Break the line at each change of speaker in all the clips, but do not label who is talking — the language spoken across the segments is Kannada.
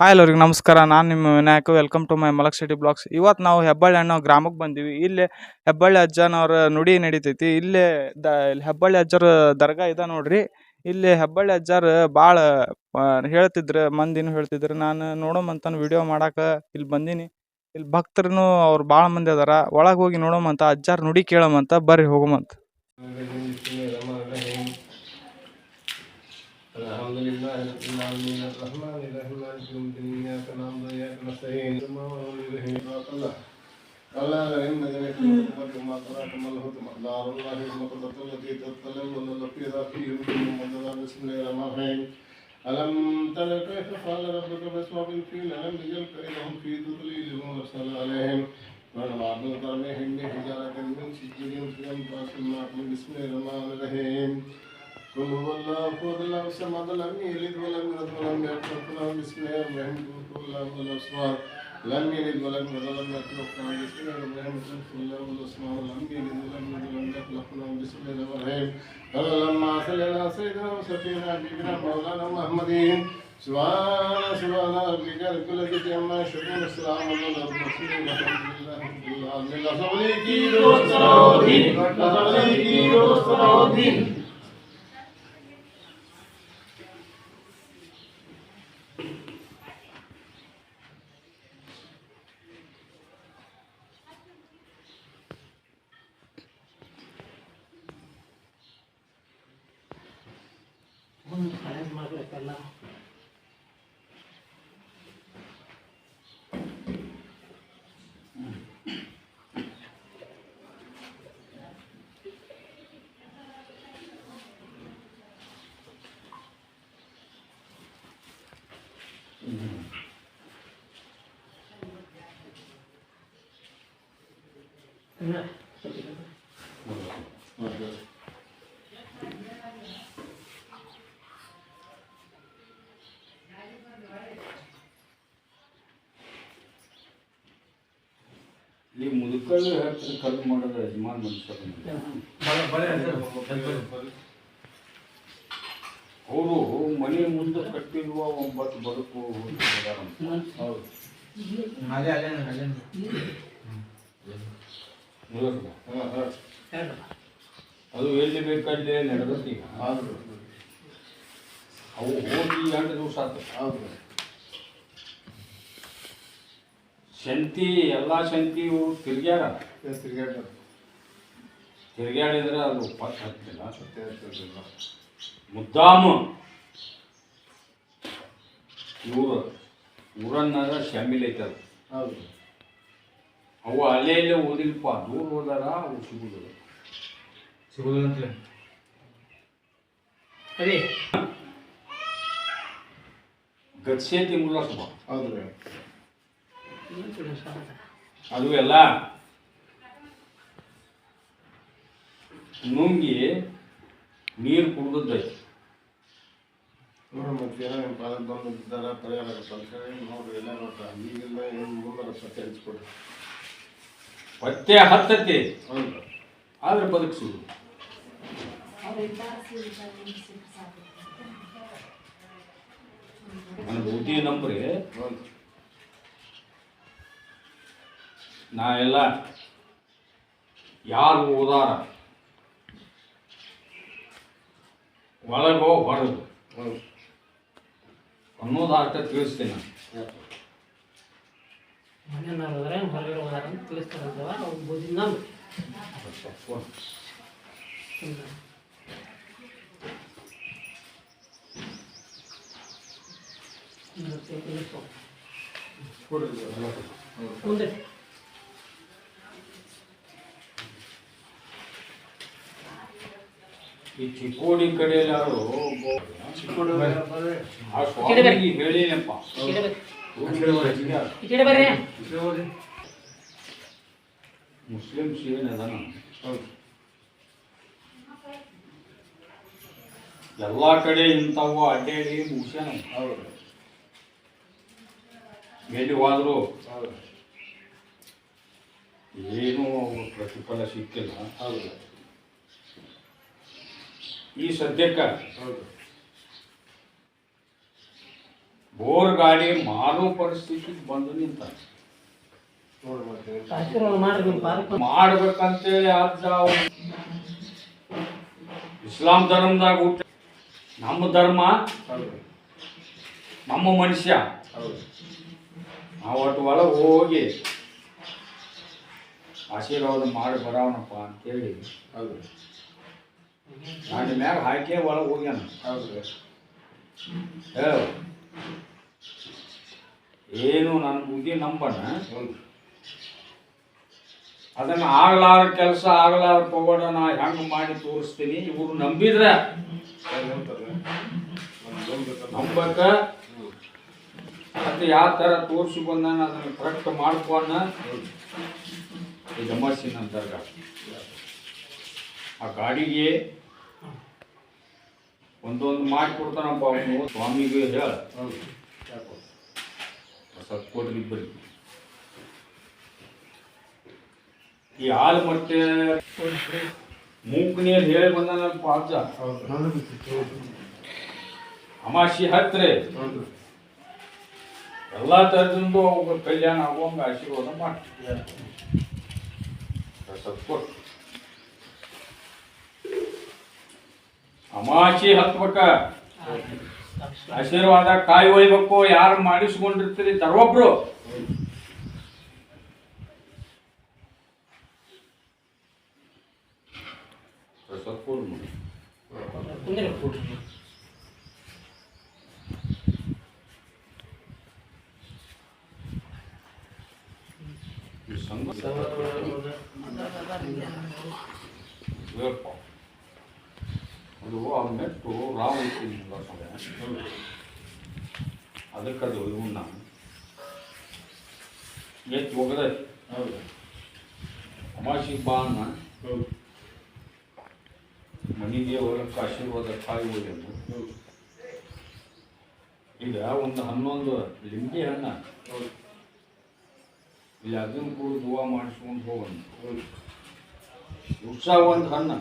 ಹಾಯ್ ಎಲ್ಲರಿಗೆ ನಮಸ್ಕಾರ. ನಾನು ನಿಮ್ಮ Vinayak. Welcome to my Malak city blogs ಇವತ್ತು ನಾವು ಹೆಬ್ಬಳ್ಳಿ ಅನ್ನೋ ಗ್ರಾಮಕ್ಕೆ ಬಂದೀವಿ. ಇಲ್ಲಿ ಹೆಬ್ಬಳ್ಳಿ ಅಜ್ಜನವರ ನುಡಿ ನಡೀತೈತಿ. ಇಲ್ಲೇ ದ, ಹೆಬ್ಬಳ್ಳಿ ಅಜ್ಜರ ದರ್ಗಾ ಇದೆ ನೋಡ್ರಿ. ಇಲ್ಲಿ ಹೆಬ್ಬಳ್ಳಿ ಅಜ್ಜಾರು ಭಾಳ ಹೇಳ್ತಿದ್ರು, ಮಂದಿನೂ ಹೇಳ್ತಿದ್ರು. ನಾನು ನೋಡೋಮಂತನ ವಿಡಿಯೋ ಮಾಡಕ್ಕೆ ಇಲ್ಲಿ ಬಂದೀನಿ. ಇಲ್ಲಿ ಭಕ್ತರು ಅವ್ರು ಭಾಳ ಮಂದಿ ಅದಾರ. ಒಳಗೆ ಹೋಗಿ ನೋಡೋಮಂತ ಅಜ್ಜಾರ ನುಡಿ ಕೇಳೋಮಂತ ಬರ್ರಿ ಹೋಗೋಮಂತ
الحمد لله رب العالمين، الرحمن الرحيم، مالك يوم الدين اياك نعبد واياك نستعين ما هو الرحيم صراط الله الله إن ذلك ما تراك ما له مقدار الله المقدرة التي تطلع ولا في ذاته من مدد بسم الله الرحمن الرحيم ألم تر كيف فعل ربك بأصحاب الفيل ألم يجعل كيدهم في تضليل وأرسل عليهم ونبعث قرنهم بحجارة من سجيل في أنفاس معكم بسم الله الرحمن الرحيم قل هو الله الصمد لم يلد ولم يولد ولم يكن له بسم الله الرحمن الرحيم قل الاسماء لم يلد ولم يولد ولم يكن له بسم الله الرحمن الرحيم قل الاسماء لم يلد ولم يولد ولم يكن له بسم الله الرحمن الرحيم قال لما على سيدنا وسفينا حبيبنا مولانا محمد سبحان سبحان ربك رب العزة عما يصفون السلام على المرسلين والحمد لله رب العالمين لا صلي کی دوست راودین لا صلي کی دوست راودین
ಮುಂದೆ
ಇಲ್ಲಿ ಮುದುಕರು ಕಲ್ಲು ಮಾಡಿದ್ರೆ ಯಜಮಾನ್ ಮನುಷ್ಯರು ಅವರು ಮನೆ ಮುಂದೆ ಕಟ್ಟಿರುವ ಒಂಬತ್ತು ಬದುಕು. ಹೌದು. ಅದು ಎಲ್ಲಿ ಬೇಕಲ್ಲೇ ನಡೆದತಿ ಅವು ಹೋಗಿ ಎರಡು ದಿವಸ ಆತು.
ಹೌದು.
ಶಂತಿ ಎಲ್ಲ ಶಂತಿ ತಿರ್ಗ್ಯಾರ?
ತಿರುಗಾಟ
ತಿರ್ಗ್ಯಾಡಿದ್ರೆ ಅದು ಪತ್ ಹತ್ತಿಲ್ಲ. ಮುದ್ದಾಮು. ಇವರು ಊರನ್ನಾಗ ಶಾಮಿಲ್ ಐತದ
ಹೌದು.
ಅವು ಅಲ್ಲೇ ಇಲ್ಲೇ ಓದಿಲ್ಪ ದೂರ ಹೋದಾರ ಅವು ಸಿಗುದಿಲ್ಲ.
ಅದೇ.
ಗಟ್ಸೇತಿ ತಿಂಗಳ
ಹೌದು
ಅದು ಎಲ್ಲ ನುಂಗಿ ನೀರು ಕುಡ್ದದ್ದೈತಿ
ನೋಡ್ರಿ ಮತ್ತೆ ಏನೋ ನಿಮ್ಮ ಪಾಲಕ್ ಬಂದು ಬಿದ್ದಾರ ಪರಿಹಾರ ಆಗುತ್ತೆ ನೋಡ್ರಿ ಎಲ್ಲ ನೋಡ್ರಿ ಈಗಿಲ್ಲ ಏನು ಮುಂದೆ ಸತ್ಯ ಹಂಚ್ಕೊಡ್ರಿ
ಪತ್ತೆ ಹತ್ತತಿ
ಹೌದು.
ಆದ್ರೆ ಬದುಕಿಸುದು ನನ್ನ ಬುದ್ಧಿ ನಂಬ್ರಿ. ನಾ ಎಲ್ಲ ಯಾರು ಓದಾರ? ಒಳಗೋ ಹೊರಗೋ
ಹೌದು
ಅನ್ನೋದು ಅರ್ಥ ತಿಳಿಸ್ತೀನಿ ನಾನು.
ಮನೆ ನಾವು ಹೋದ್ರೆ ಹೊರಗಡೆ ಹೋದಾರ ಅಂತ ತಿಳಿಸ್ತಾರಂತವ ಅವ್ರು ಬುದ್ಧಿ ನಂಬಿ.
ಕೊಡ್ರಿ ಎಲ್ಲ.
ಮುಂದೆ
ಈ ಚಿಕ್ಕೋಡಿ ಕಡೆಯಲ್ಲಿ ಯಾರು ಆ ಸ್ವಾಮಿಗೆ ಹೇಳಿನಪ್ಪ ಮುಸ್ಲಿಮ್ಸ್ ಏನದಾನ ಎಲ್ಲ ಕಡೆ ಇಂಥವು ಅಡ್ಡಾಡಿ ಮುಗಿಸ್ಯಾನ
ಹೌದು.
ಎಲ್ಲಿ ಹೋದ್ರು. ಏನೂ ಅವ್ರ ಪ್ರತಿಫಲ ಸಿಕ್ಕಿಲ್ಲ.
ಹೌದು.
ಈ ಸದ್ಯಕ್ಕೆ ಬೋರ್ ಗಾಡಿ ಮಾರೋ ಪರಿಸ್ಥಿತಿ ಬಂದು ನಿಂತ ಮಾಡ್ಬೇಕಂತೇಳಿ ಅಜ್ಜ ಇಸ್ಲಾಂ ಧರ್ಮದಾಗ ಹುಟ್ಟ ನಮ್ಮ ಧರ್ಮ ನಮ್ಮ ಮನುಷ್ಯ. ನಾವು ಒಟ್ಟು ಒಳಗೆ ಹೋಗಿ ಆಶೀರ್ವಾದ ಮಾಡಿ ಬರೋಣಪ್ಪ ಅಂತೇಳಿ
ಹೌದು
ನಾನು ಮ್ಯಾಗ ಹಾಕಿ ಒಳಗೆ ಹೋಗ್ಯಾನ.
ಹೌದು
ಹೇಳ. ಏನು ನನ್ನ ಬುದ್ಧಿ ನಂಬಣ? ಅದನ್ನು ಆಗ್ಲಾರ ಕೆಲಸ ಆಗ್ಲಾರ ಪಗೋಡ ನಾ ಹೆಂಗ್ ಮಾಡಿ ತೋರಿಸ್ತೀನಿ ಇವರು ನಂಬಿದ್ರೆ? ನಂಬಕ? ಮತ್ತೆ ಯಾವ ಥರ ತೋರಿಸಿ ಬಂದಾನ ಅದನ್ನ ಕರೆಕ್ಟ್ ಮಾಡ್ಕೊಂಡ ಇದು ಮಸ್ಸಿನ ದರ್ಗ ಆ ಗಾಡಿಗೆ ಒಂದೊಂದು ಮಾಡಿ ಕೊಡ್ತಾನಪ್ಪ ಅವನು. ಸ್ವಾಮಿಗೆ ಹೇಳ. ಸ್ವಲ್ಪ ಕೊಡ್ರಿ ಈ ಹಾಲು ಮತ್ತೆ ಮೂಕ್ ನೀರು ಹೇಳಿ ಬಂದಾನಲ್ಪ ಅಜ್ಜ. ಅಮಾಶಿ ಹತ್ರ. ಎಲ್ಲ ಥರದಿಂದ ಅವ್ರ ಕಲ್ಯಾಣ ಆಗುವಂಗ ಆಶೀರ್ವಾದ ಮಾಡಿ ಸ್ವಲ್ಪ ಕೊಟ್ಟು ಅಮಾಸಿ ಹತ್ಬೇಕ ಆಶೀರ್ವಾದ ಕಾಯಿ ಒಯ್ಬೇಕು ಯಾರು ಮಾಡಿಸ್ಕೊಂಡಿರ್ತೀರಿ ತರೊಬ್ರು ಸ್ವಲ್ಪ ಕೊಡು ನೋಡಿ.
ಕುಂದಿರಿ ಕೊಡ್ರಿ
ಈ ಸಂಘ ಅದು ಆ ರಾಮ ರಾವ್ ಐತಿಲ್ಲ ಅದಕ್ಕೆ ಅದು ಇವನ್ನ ಎತ್ತು ಹೋಗದ.
ಹೌದು.
ಅಮಾಸಿಗೆ ಬಾ ಅನ್ನ ಮನೆಗೆ ಹೋಗಕ್ಕೆ ಆಶೀರ್ವಾದ ಕಾಯಿ
ಹೋಗಿದ್ದು
ಈಗ ಒಂದು ಹನ್ನೊಂದು ಲಿಂಬೆ ಹಣ್ಣ. ಇಲ್ಲಿ ಅದನ್ನು ಕೂಡ ದುವಾ ಮಾಡಿಸ್ಕೊಂಡು ಹೋಗೋಣ. ಉತ್ಸಾಹ ಒಂದು ಹಣ್ಣ.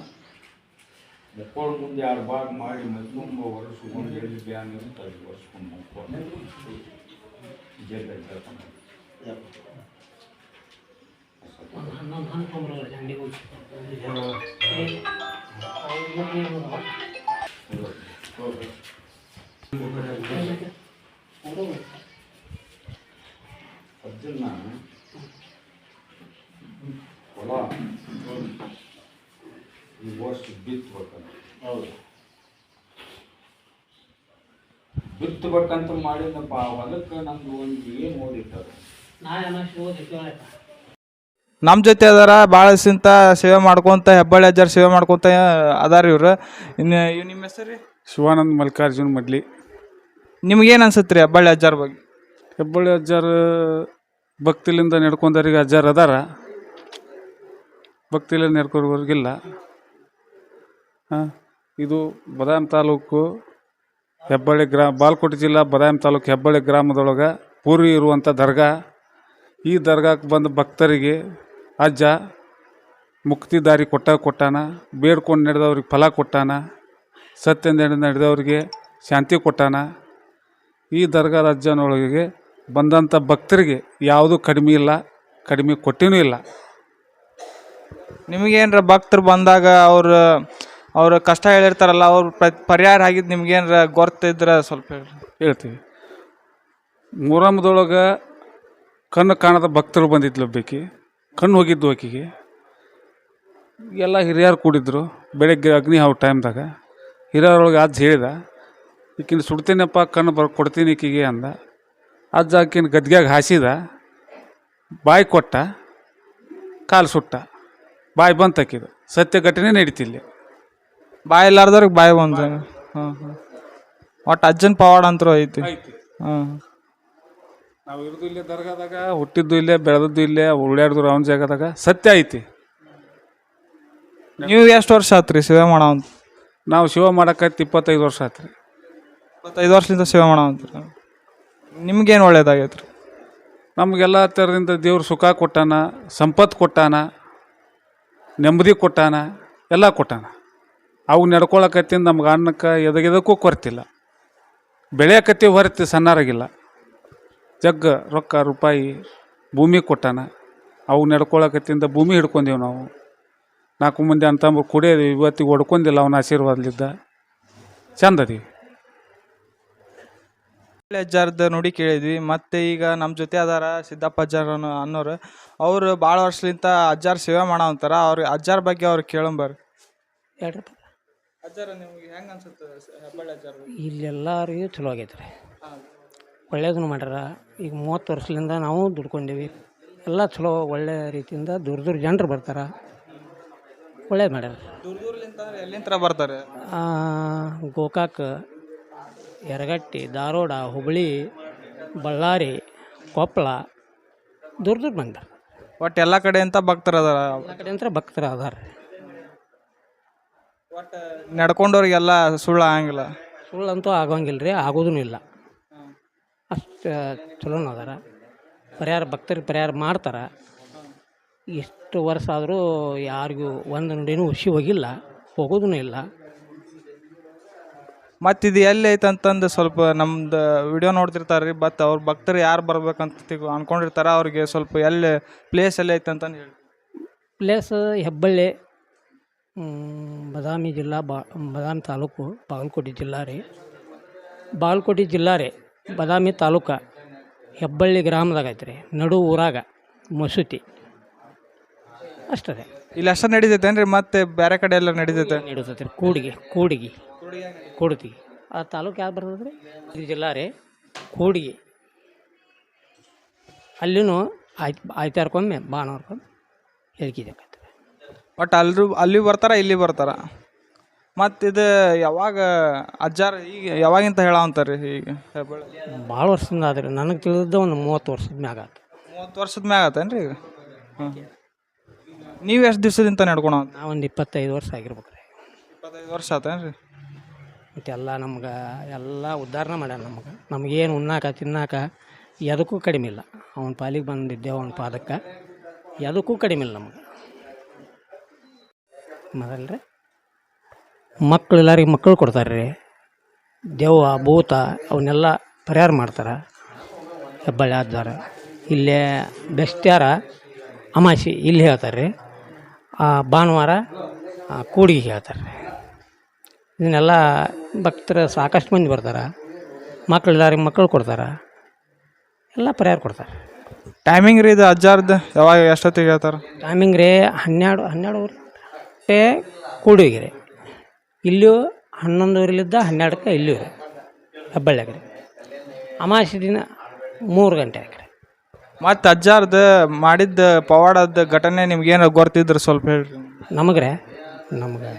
ಮಕ್ಕಳ ಮುಂದೆ ಎರಡು ಭಾಗ ಮಾಡಿ ಮತ್ತೊಂದು ಒರೆಸ್ಕೊಂಡು ಎಲ್ಲಿ ಬ್ಯಾನ್ ಅಂತ ಅಲ್ಲಿ ಒರೆಸ್ಕೊಂಡು ಮಕ್ಕಳು ಜಗ್ಗ ಜಗ್ಗ.
ಒಂದು ಹನ್ನೊಂದು ಹಣ್ಣು ತೊಗೊಂಬರಲ್ಲ ಜಂಡಿ ಹೋಗಿ ಏ, ಅವ್ರು ಮುಗ್ದು ಏನು ಮಾಡೋದು?
ಹೌದು
ಅದು
ಅದನ್ನ ಹೊಲ
ಹೌದು
ವರ್ಷ ಬಿತ್ತಬೇಕಂತ
ಹೌದು.
ಬಿತ್ತಬೇಕಂತ ಮಾಡಿದಪ್ಪ ಆ ಹೊಲಕ್ಕೆ ನಮ್ದು ಒಂದು ಏನು ಓದಿಟ್ಟಾರೆ
ನಮ್ಮ ಜೊತೆ ಅದಾರ ಭಾಳ ಸಿಂತ ಸೇವೆ ಮಾಡ್ಕೊಂತ ಹೆಬ್ಬಳ್ಳಿ ಅಜ್ಜಾರ ಸೇವೆ ಮಾಡ್ಕೊಂತ ಅದಾರ ಇವ್ರು. ಇನ್ನು ಇವ್ ನಿಮ್ಮ ಹೆಸರು? ರೀ
ಶಿವಾನಂದ್ ಮಲ್ಲಿಕಾರ್ಜುನ್ ಮಡ್ಲಿ.
ನಿಮ್ಗೇನು ಅನ್ಸುತ್ತೆ ರೀ ಹೆಬ್ಬಳ್ಳಿ ಅಜ್ಜಾರ ಬಗ್ಗೆ?
ಹೆಬ್ಬಳ್ಳಿ ಅಜ್ಜಾರ ಭಕ್ತಿಲಿಂದ ನಡ್ಕೊಂಡವ್ರಿಗೆ ಅಜ್ಜಾರ್ ಅದಾರ. ಭಕ್ತಿಲಿಂದ ನಡ್ಕೊರೋರ್ಗಿಲ್ಲ ಹಾಂ ಇದು ಬದಾಮಿ ತಾಲೂಕು ಹೆಬ್ಬಳ್ಳಿ ಗ್ರಾಮ ಬಾಲ್ಕೋಟೆ ಜಿಲ್ಲಾ ಬದಾಮ್ ತಾಲೂಕು ಹೆಬ್ಬಳ್ಳಿ ಗ್ರಾಮದೊಳಗೆ ಪೂರ್ವಿ ಇರುವಂಥ ದರ್ಗಾ. ಈ ದರ್ಗಾಕ್ಕೆ ಬಂದ ಭಕ್ತರಿಗೆ ಅಜ್ಜ ಮುಕ್ತಿ ದಾರಿ ಕೊಟ್ಟ ಕೊಟ್ಟಾನ, ಬೇಡ್ಕೊಂಡು ನಡೆದವ್ರಿಗೆ ಫಲ ಕೊಟ್ಟಾನ ಸತ್ಯಂದ ನಡೆದವ್ರಿಗೆ ಶಾಂತಿ ಕೊಟ್ಟಾನ. ಈ ದರ್ಗಾದ ಅಜ್ಜನೊಳಗೆ ಬಂದಂಥ ಭಕ್ತರಿಗೆ ಯಾವುದೂ ಕಡಿಮೆ ಇಲ್ಲ, ಕಡಿಮೆ ಕೊಟ್ಟಿನೂ ಇಲ್ಲ.
ನಿಮಗೇನ್ರ ಭಕ್ತರು ಬಂದಾಗ ಅವ್ರ ಅವ್ರ ಕಷ್ಟ ಹೇಳಿರ್ತಾರಲ್ಲ, ಅವ್ರ ಪ್ರ- ಪರಿಹಾರ ಆಗಿದ್ದು ನಿಮ್ಗೇನಾರ ಗೊತ್ತಿದ್ರೆ ಸ್ವಲ್ಪ
ಹೇಳ್ತೀವಿ ಮೊಹರಮ್ದೊಳಗೆ ಕಣ್ಣು ಕಾಣದ ಭಕ್ತರು ಬಂದಿದ್ಲು ಬೇಕಿ ಕಣ್ಣು ಹೋಗಿದ್ದು ಆಕಿಗೆ. ಎಲ್ಲ ಹಿರಿಯರು ಕೂಡಿದ್ರು. ಬೆಳಗ್ಗೆ ಅಗ್ನಿ ಹಾವು ಟೈಮ್ದಾಗ. ಹಿರಿಯರೊಳಗೆ ಅಜ್ಜ ಹೇಳಿದ, ಈಕಿನ ಸುಡ್ತೀನಪ್ಪ, ಕಣ್ಣು ಬರ್, ಕೊಡ್ತೀನಿ ಈಕಿಗೆ ಅಂದ. ಅಜ್ಜ ಆಕಿನ ಗದ್ಗ್ಯಾಗ ಹಾಸಿದ. ಬಾಯಿ ಕೊಟ್ಟ, ಕಾಲು ಸುಟ್ಟ. ಬಾಯಿ ಬಂತು ಆಕಿದು ಸತ್ಯ ಘಟನೆ ನಡೀತಿಲ್ಲಿ.
ಬಾಯಿ ಇಲ್ಲಾರ್ದವ್ರಿಗೆ ಬಾಯಿ ಬಂದ. ಹಾಂ ಹಾಂ ಒಟ್ಟು ಅಜ್ಜನ ಪವಾಡ ಅಂತರೂ ಐತಿ.
ಐತಿ.
ಹಾಂ
ನಾವು ಇರೋದು ಇಲ್ಲೇ ದರ್ಗಾದಾಗ ಹುಟ್ಟಿದ್ದು ಇಲ್ಲೇ ಬೆಳೆದದ್ದು ಇಲ್ಲೇ ಉಳ್ಯಾಡ್ದು ಅವನ ಜಾಗದಾಗ ಸತ್ಯ ಐತಿ.
ನೀವು ಎಷ್ಟು ವರ್ಷ ಆತ್ರಿ ಸೇವೆ ಮಾಡೋ ಅಂತ
ನಾವು ಶಿವ ಮಾಡಕತ್ತಿ ಇಪ್ಪತ್ತೈದು ವರ್ಷ ಆಯ್ತು ರೀ
ಇಪ್ಪತ್ತೈದು ವರ್ಷದಿಂದ ಸೇವೆ ಮಾಡೋ ನಿಮ್ಗೇನು ಒಳ್ಳೇದಾಗೈತ್ರಿ?
ನಮಗೆಲ್ಲ ಥರದಿಂದ ದೇವ್ರು ಸುಖ ಕೊಟ್ಟಾನ ಸಂಪತ್ತು ಕೊಟ್ಟಾನ ನೆಮ್ಮದಿ ಕೊಟ್ಟಾನ ಎಲ್ಲ ಕೊಟ್ಟಾನ. ಅವು ನಡ್ಕೊಳಕತ್ತಿಂದ ನಮ್ಗೆ ಅನ್ನಕ್ಕೆ ಎದಗೆದಕ್ಕೂ ಕೊರತಿಲ್ಲ. ಬೆಳೆಯಕತ್ತಿ ಹೊರತು ಸಣ್ಣಾರಾಗಿಲ್ಲ. ಜಗ್ಗ ರೊಕ್ಕ ರೂಪಾಯಿ ಭೂಮಿ ಕೊಟ್ಟಾನ. ಅವು ನಡ್ಕೊಳಕತ್ತಿಂದ ಭೂಮಿ ಹಿಡ್ಕೊಂಡೇವು ನಾವು. ನಾಲ್ಕು ಮಂದಿ ಅಂತಂಬ ಕುಡಿಯೋದು ಇವತ್ತಿಗೆ ಹೊಡ್ಕೊಂಡಿಲ್ಲ ಅವನ ಆಶೀರ್ವಾದಲಿದ್ದ. ಚಂದ ಅದೀವಿ.
ಹೆಬ್ಬಳ್ಳಿ ಅಜ್ಜಾರ್ದ ನುಡಿ ಕೇಳಿದ್ವಿ. ಮತ್ತೆ ಈಗ ನಮ್ಮ ಜೊತೆ ಅದಾರ ಸಿದ್ದಪ್ಪ ಅಜ್ಜಾರ ಅನ್ನೋ ಅನ್ನೋರು. ಅವರು ಭಾಳ ವರ್ಷಲಿಂತ ಅಜ್ಜಾರ್ ಸೇವೆ ಮಾಡೋ ಅಂತಾರ. ಅವ್ರಿಗೆ ಅಜ್ಜಾರ ಬಗ್ಗೆ ಅವ್ರು ಕೇಳಂಬರ್ರಿ ಅಜ್ಜಾರ ನಿಮ್ಗೆ ಹೆಂಗೆ ಅನ್ಸುತ್ತೆ ಹೆಬ್ಬಳ್ಳಿ ಅಜ್ಜಾರ್
ಇಲ್ಲೆಲ್ಲರಿಗೂ ಚಲೋ ಆಗೈತೆ ರೀ ಒಳ್ಳೇದನ್ನು ಮಾಡ್ಯಾರ. ಈಗ ಮೂವತ್ತು ವರ್ಷದಿಂದ ನಾವು ದುಡ್ಕೊಂಡೀವಿ. ಎಲ್ಲ ಚಲೋ ಒಳ್ಳೆ ರೀತಿಯಿಂದ ದೂರ ದೂರ ಜನರು ಬರ್ತಾರೆ. ಒಳ್ಳೇದು ಮಾಡ್ಯಾರ.
ದೂರ ಎಲ್ಲಿಂತ್ರ ಬರ್ತಾರೆ?
ಗೋಕಾಕ್ ಯರಗಟ್ಟಿ ಧಾರವಾಡ ಹುಬ್ಬಳ್ಳಿ ಬಳ್ಳಾರಿ ಕೊಪ್ಪಳ ದೂರ ದೂರ ಬಂದಾರ.
ಒಟ್ಟು ಎಲ್ಲ ಕಡೆ ಅಂತ ಭಕ್ತರು ಅದಾರ?
ಎಲ್ಲ ಕಡೆ ಅಂತ ಭಕ್ತರು ಅದಾರ.
ನಡ್ಕೊಂಡವ್ರಿಗೆಲ್ಲ ಸುಳ್ಳು ಆಗಂಗಿಲ್ಲ.
ಸುಳ್ಳಂತೂ ಆಗೋಂಗಿಲ್ಲ ರೀ ಆಗೋದೂ ಇಲ್ಲ. ಅಷ್ಟು ಚಲೋನ ಅದಾರ. ಪರಿಹಾರ ಭಕ್ತರಿಗೆ ಪರಿಹಾರ ಮಾಡ್ತಾರೆ. ಎಷ್ಟು ವರ್ಷ ಆದರೂ ಯಾರಿಗೂ ಒಂದು ನುಡಿನೂ ಹುಸಿ ಹೋಗಿಲ್ಲ ಹೋಗೋದೂ ಇಲ್ಲ.
ಮತ್ತಿದು ಎಲ್ಲಿ ಐತೆ ಅಂತಂದು ಸ್ವಲ್ಪ ನಮ್ದು ವಿಡಿಯೋ ನೋಡ್ತಿರ್ತಾರೆ ರೀ ಬಟ್ ಅವ್ರ ಭಕ್ತರು ಯಾರು ಬರ್ಬೇಕಂತ ತಿಗ್- ಅನ್ಕೊಂಡಿರ್ತಾರೆ ಅವ್ರಿಗೆ ಸ್ವಲ್ಪ ಎಲ್ಲಿ ಪ್ಲೇಸ್ ಎಲ್ಲಿ ಐತೆ ಅಂತಂದು ಹೇಳಿ.
ಪ್ಲೇಸ್ ಹೆಬ್ಬಳ್ಳಿ ಬದಾಮಿ ಜಿಲ್ಲಾ ಬಾ ಬದಾಮಿ ತಾಲೂಕು ಬಾಗಲಕೋಟೆ ಜಿಲ್ಲಾ ರೀ. ಬಾಗಲಕೋಟೆ ಜಿಲ್ಲಾ ರೀ ಬದಾಮಿ ತಾಲೂಕು ಹೆಬ್ಬಳ್ಳಿ ಗ್ರಾಮದಾಗ ಐತೆ ರೀ ನಡು ಊರಾಗ ಮಸೂತಿ. ಅಷ್ಟೇ ರೀ.
ಇಲ್ಲಿ ಅಷ್ಟ ನಡೀತೈತೇನ್ರಿ ಮತ್ತೆ ಬೇರೆ ಕಡೆ ಎಲ್ಲ ನಡೀತೈತೆ?
ನಡೀತೈತೆ ರೀ ಕೂಡಿಗೆ ಕೂಡಿಗೆ ಕೂಡ್ತಿ ಆ ತಾಲೂಕು ಯಾವ್ದು ಬರ್ತದೆ ರೀ? ಜಿಲ್ಲಾ ರೀ ಕೂಡಿಗೆ. ಅಲ್ಲಿನೂ ಆಯ್ತು ಆಯ್ತಾರ್ಕೊಮ್ಮೆ ಭಾನುವಾರಕ್ಕೊಮ್ಮೆ ಹೇಳ್ಕಿದೆ
ಒಟ್ಟು ಅಲ್ರು ಅಲ್ಲಿ ಬರ್ತಾರ ಇಲ್ಲಿ ಬರ್ತಾರ. ಮತ್ತು ಇದು ಯಾವಾಗ ಅಜ್ಜಾರ ಈಗ ಯಾವಾಗಿಂತ ಹೇಳ ರೀ ಈಗ ಹೆಬ್ಬಳ್ಳಿ
ಭಾಳ ವರ್ಷದಿಂದ ಆದ್ರೆ. ನನಗೆ ತಿಳಿದ ಒಂದು ಮೂವತ್ತು ವರ್ಷದ ಮ್ಯಾಗ ಆತು.
ಮೂವತ್ತು ವರ್ಷದ ಮ್ಯಾಗ ಆತೇನ್ರಿ ಈಗ? ಹಾಂ ನೀವು ಎಷ್ಟು ದಿವಸದಿಂದ ನಡ್ಕೊಳೋ
ನಾ ಒಂದು ಇಪ್ಪತ್ತೈದು ವರ್ಷ ಆಗಿರ್ಬೇಕು ರೀ
ಇಪ್ಪತ್ತೈದು ವರ್ಷ ಆತೇನ್ರಿ?
ಮತ್ತು ಎಲ್ಲ ನಮ್ಗೆ ಎಲ್ಲ ಉದ್ಧಾರಣ ಮಾಡ್ಯಾನ ನಮಗೆ. ನಮಗೇನು ಉಣ್ಣಾಕ ತಿನ್ನಾಕ ಎದಕ್ಕೂ ಕಡಿಮೆ ಇಲ್ಲ. ಅವನ ಪಾಲಿಗೆ ಬಂದಿದ್ದೆ ಅವನ ಪಾದಕ್ಕೆ. ಎದಕ್ಕೂ ಕಡಿಮೆ ಇಲ್ಲ ನಮಗೆ. ಮೊದಲ್ರಿ ಮಕ್ಕಳು ಎಲ್ಲರಿಗೆ ಮಕ್ಕಳು ಕೊಡ್ತಾರೆ ರೀ ದೆವ್ವ ಭೂತ ಅವನ್ನೆಲ್ಲ ಪರಿಹಾರ ಮಾಡ್ತಾರೆ. ಹೆಬ್ಬಳ್ಳಿ ಆದ್ವಾರ. ಇಲ್ಲೇ ಬೆಸ್ತ್ಯಾರ ಅಮಾಸಿ ಇಲ್ಲಿ ಹೇಳ್ತಾರೆ ರೀ ಭಾನುವಾರ ಕೂಡಿಗೆ ಹೇಳ್ತಾರೆ ರೀ ಇದನ್ನೆಲ್ಲ ಭಕ್ತರು ಸಾಕಷ್ಟು ಮಂದಿ ಬರ್ತಾರೆ. ಮಕ್ಕಳು ಎಲ್ಲರಿಗೆ ಮಕ್ಕಳು ಕೊಡ್ತಾರೆ. ಎಲ್ಲ ಪರಿಹಾರ ಕೊಡ್ತಾರೆ.
ಟೈಮಿಂಗ್ ರೀ ಇದು ಅಜ್ಜಾರ್ದು ಯಾವಾಗ ಎಷ್ಟೊತ್ತಿಗೆ ಹೇಳ್ತಾರೆ?
ಟೈಮಿಂಗ್ ರೀ ಹನ್ನೆರಡು ಹನ್ನೆರಡುವರೆ. ಕೂಡಿಗೆ ರೀ ಇಲ್ಲೂ ಹನ್ನೊಂದುವರೆಲಿದ್ದ ಹನ್ನೆರಡಕ್ಕೆ ಇಲ್ಲಿಯೂ ರೀ ಹೆಬ್ಬಳ್ಳಿಯಾಗ ರೀ ಅಮಾವಾಸ್ಯೆ ದಿನ ಮೂರು ಗಂಟೆ ರೀ
ಮತ್ತು ಅಜ್ಜಾರ್ದು ಮಾಡಿದ್ದ ಪವಾಡದ ಘಟನೆ ನಿಮ್ಗೇನು ಗೊತ್ತಿದ್ರೆ ಸ್ವಲ್ಪ ಹೇಳ್ರಿ.
ನಮಗೆ ರೀ ನಮ್ಗೆ